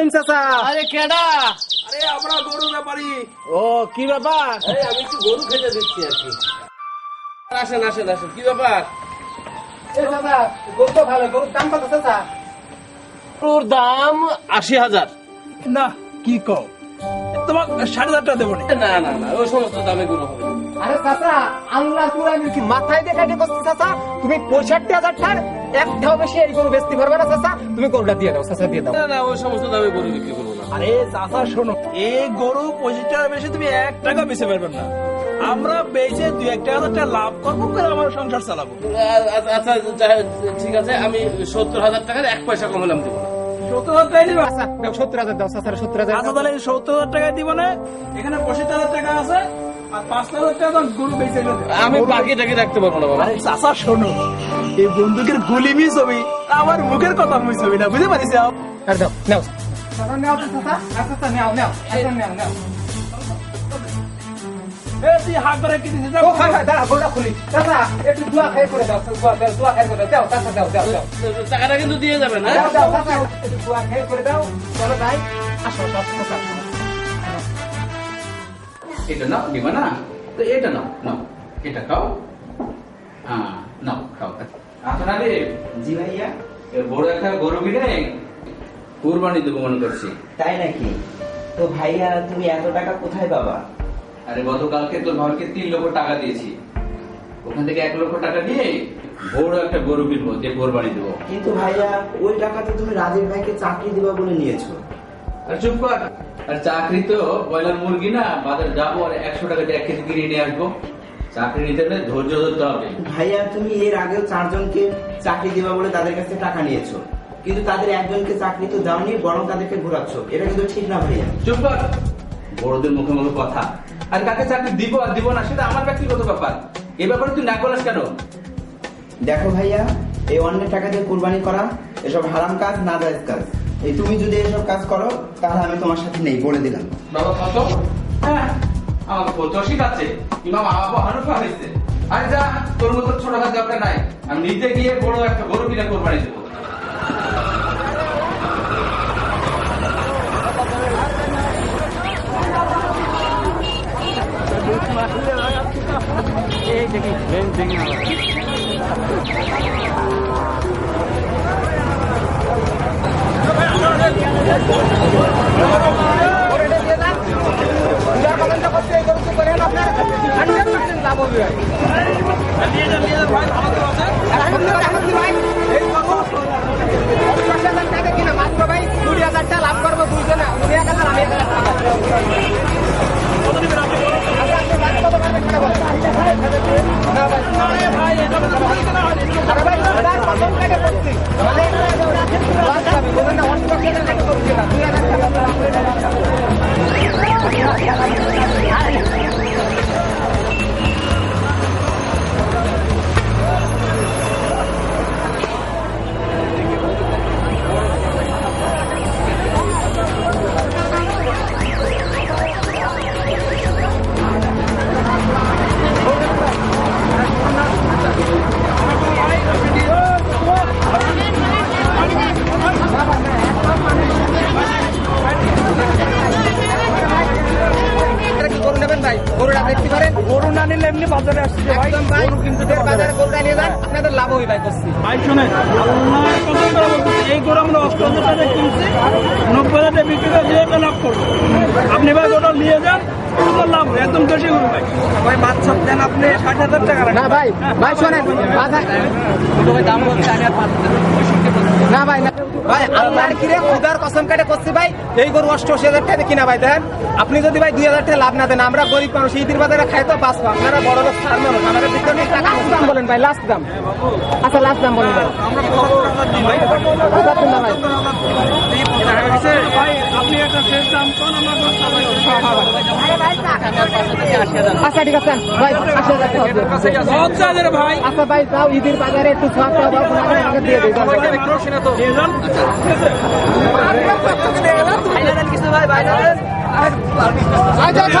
রহিম চাচা। আরে কেডা? আরে আমরা গরু ব্যাপারি। ও কি ব্যাপার? আরে আমি একটু গরু খেতে দিচ্ছি আর কি। আসেন আসেন আসেন কি ব্যাপার? এ চাচা গরু তো ভালো গরুর দাম কত চাচা? গরুর দাম আশি হাজার। না কি কও? তোমার সাড়ে হাজার টাকা দেবো না। না না না ওই সমস্ত দামে গরু হবে। না। আরে চাচা আল্লাহ পুরা কি মাথায় দেখে কাটে করছি চাচা। তুমি পঁয়ষট্টি হাজার টাকার একটাও বেশি এই গরু বেচতে পারবে না চাচা। তুমি গরুটা দিয়ে দাও চাচা দিয়ে দাও। না না ওই সমস্ত দামে গরু বিক্রি করব না। আরে চাচা শোনো। এই গরু পঁচিশ টাকার বেশি তুমি এক টাকা বেচে পারবেন না। আমরা বেচে দুই একটা হাজার টাকা লাভ করব করে আমার সংসার চালাবো। আচ্ছা ঠিক আছে আমি সত্তর হাজার টাকার এক পয়সা কম হলাম দেবো না। সত্তর হাজার টাকা দিবা। সত্তর হাজার দাও চাচা সত্তর হাজার আচ্ছা তাহলে সত্তর হাজার টাকা দিব না? এখানে পঁচিশ হাজার টাকা আছে আমি বাকি টাকি রাখতে পারব না বাবা। আরে চাচা শোনো এই বন্দুকের গুলি মিস হবি আমার মুখের কথা মিস হবি না বুঝতে পারিস? আর দাও নাও। নাও তো চাচা। আচ্ছা নাও নাও নাও নাও। এ হাত করে কি দিছিস? ও খাই খাই দাঁড়া গরুটা খুলি। চাচা একটু দোয়া খাই করে দাও দোয়া দাও দোয়া খাই করে দাও। চাচা দাও দাও দাও টাকাটা কিন্তু দিয়ে যাবেন দাও দাও চাচা একটু দোয়া খাই করে দাও। চলো ভাই আসো আসো আসো এটা নাও নিবা না? তো এটা নাও নাও। এটা খাও। হ্যাঁ নাও খাও আপনার জি ভাইয়া বড় একটা গরু কিনে কুরবানি দেবো মনে করছি। তাই নাকি? তো ভাইয়া তুমি এত টাকা কোথায় পাবা? আরে গতকালকে তোর ভাইকে তিন লক্ষ টাকা দিয়েছি। ওখান থেকে এক লক্ষ টাকা দিয়ে বড় একটা গরু কিনবো যে কোরবানি দেবো। কিন্তু ভাইয়া ওই টাকা তো তুমি রাজীব ভাইকে চাকরি দিবা বলে নিয়েছো। আর চুপ কর। আর চাকরি তো ব্রয়লার মুরগি না বাজার যাব আর একশো টাকা দিয়ে এক কেজি কিনে নিয়ে আসব। চাকরি নিতে হলে ধৈর্য ধরতে হবে। ভাইয়া তুমি এর আগেও চারজনকে চাকরি দিবা বলে তাদের কাছে টাকা নিয়েছো। কিন্তু তাদের একজনকে চাকরি তো দাওনি বরং তাদেরকে ঘোরাচ্ছ। এটা কিন্তু ঠিক না ভাইয়া। চুপ কর। বড়দের মুখে মুখে কথা। আর কাকে চাকরি দিব আর দিব না সেটা আমার ব্যক্তিগত ব্যাপার। এ ব্যাপারে তুই না বলাস কেন? দেখো ভাইয়া এই অন্যের টাকা দিয়ে কুরবানি করা এসব হারাম কাজ না জায়েজ কাজ। এই তুমি যদি এসব কাজ করো তাহলে আমি তোমার সাথে নেই বলে দিলাম। বাবা কত হ্যাঁ আমার বলতে শিখাচ্ছে ইমাম আবু হানুফা হয়েছে। আরে যা তোর মতো ছোট কাজ দরকার নাই। আমি নিজে গিয়ে বড় একটা গরু কিনে কোরবানি দেবো। ভাই, এই পঞ্চাশ হাজার টাকা কিনা মাত্র ভাই কুড়ি হাজার টাকা লাভ করব দুইজনে কুড়ি হাজার আমি এক নিলে এমনি বাজারে আসছে ভাই। একদম ভাই গরু কিনতে ঈদের বাজারে গরুটা নিয়ে যান আপনাদের লাভ হবে ভাই করছি। ভাই শোনেন আল্লাহর কসম করে বলতেছি, এই গরু আমরা অষ্ট হাজার টাকা কিনছি নব্বই হাজার বিক্রি করে দুই হাজার লাভ করব। আপনি ভাই ওটা নিয়ে যান লাভ একদম দেশি গরু ভাই। ভাই বাচ্চা দেন আপনি ষাট হাজার টাকা না ভাই ভাই শোনেন বাজার না ভাই না ভাই আল্লাহর কিরে উদার কসম কাটে করছি ভাই এই গরু অষ্টআশি হাজার টাকা কিনা ভাই দেন। আপনি যদি ভাই দুই হাজার টাকা লাভ না দেন আমরা গরিব মানুষ ঈদের বাজারে খাই তো বাঁচবো। আপনারা বড় লোক সার মানুষ আমাদের দিকে টাকা লাস্ট দাম বলেন ভাই লাস্ট দাম। আচ্ছা লাস্ট দাম বলেন ভাই। ভাই ভাই ভাই আচ্ছা ঠিক আছে ভাই ভাই। আচ্ছা ভাই যাও ঈদের বাজারে একটু ছাড় দাও বা কোনো আমাকে দিয়ে দিই নিয়ে যান। আচ্ছা আচ্ছা।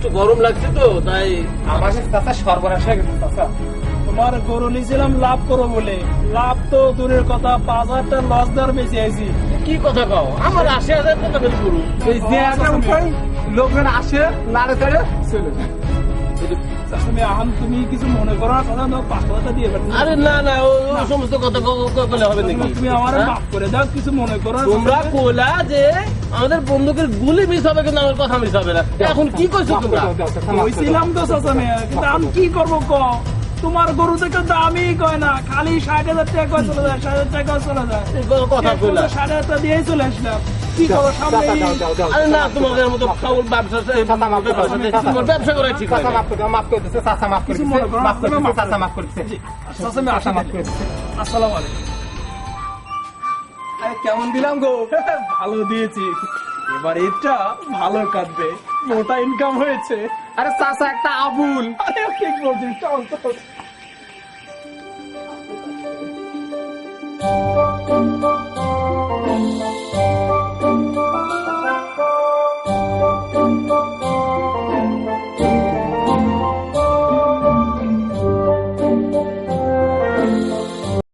একটু গরম লাগছে তো তাই আমার চাচা সর্বনাশ হয়ে গেছে চাচা। তোমার গরু নিয়েছিলাম লাভ করো বলে। লাভ তো দূরের কথা পাঁচ হাজারটা লস দেওয়ার বেশি আইছি। কি কথা কও? আমার আশি হাজার টাকা বের করু এই যে একটা উপায় লোকজন আসে নাড়ে চাড়ে চলে তুমি কিছু মনে করো না কথা দাও পাঁচ হাজারটা দিয়ে আরে না না ও সমস্ত কথা বলে হবে নাকি? তুমি আমার হ্যাঁ? মাফ করে দাও কিছু মনে করো না তোমরা কোলা যে আমাদের বন্দুকের গুলি মিস হবে কিন্তু আমার কথা মিস হবে না। এখন কি করছ তোমরা? কইছিলাম তো চাচা মেয়ে কিন্তু আমি কি করব ক? তোমার গরু থেকে দামই কয় না খালি ষাট হাজার টাকা চলে যায় ষাট হাজার টাকা চলে যায়। কথা কইলা। ষাট হাজার টাকা দিয়েই চলে আসলাম। কি করো সামনে এই- আরে না তোমাদের মতো ব্যবসা তোমার ব্যবসা করা ঠিক চাচা না। মাফ করে দাও, মাফ করে দিচ্ছে, চাচা মাফ করে কিছু দিচ্ছে, করো না, মাফ করে তুমি দিচ্ছে, মাফ চাচা করে মাফ করে দিচ্ছে। চাচা মেয়ে চাচা আসা মাফ করে। দিচ্ছে। আসসালামু আলাইকুম। আরে কেমন দিলাম গো? ভালো দিয়েছি। এবার এটা ভালো কাটবে। মোটা ইনকাম হয়েছে। আরে চাষা একটা আবুল। আরে ঠিক বলছিস? চল।